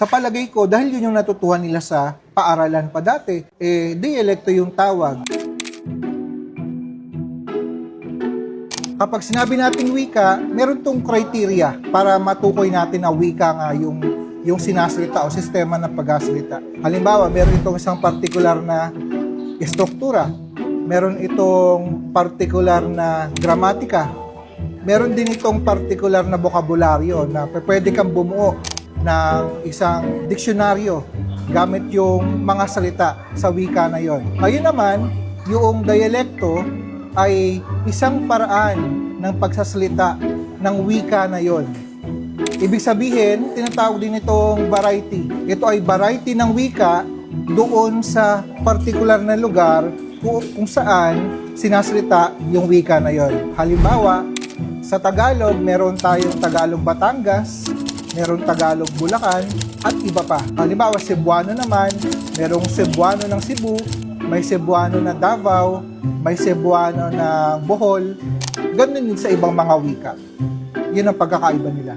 Sa palagay ko, dahil yun yung natutuhan nila sa paaralan pa dati, eh, dialekto yung tawag. Kapag sinabi nating wika, meron tong criteria para matukoy natin na wika nga yung yung sinasalita o sistema ng pagsasalita. Halimbawa, meron itong isang partikular na struktura. Meron itong partikular na gramatika. Meron din itong partikular na bokabularyo na pwede kang bumuo ng isang diksyonaryo gamit yung mga salita sa wika na yon. Ayun naman, yung dialekto ay isang paraan ng pagsasalita ng wika na yon. Ibig sabihin, tinatawag din itong variety. Ito ay variety ng wika doon sa particular na lugar kung saan sinasalita yung wika na yon. Halimbawa, sa Tagalog, meron tayong Tagalog Batangas, meron Tagalog Bulacan, at iba pa. Halimbawa, Cebuano naman, merong Cebuano ng Cebu, may Cebuano na Davao, may Cebuano na Bohol. Ganun din sa ibang mga wika. Yun ang pagkakaiba nila.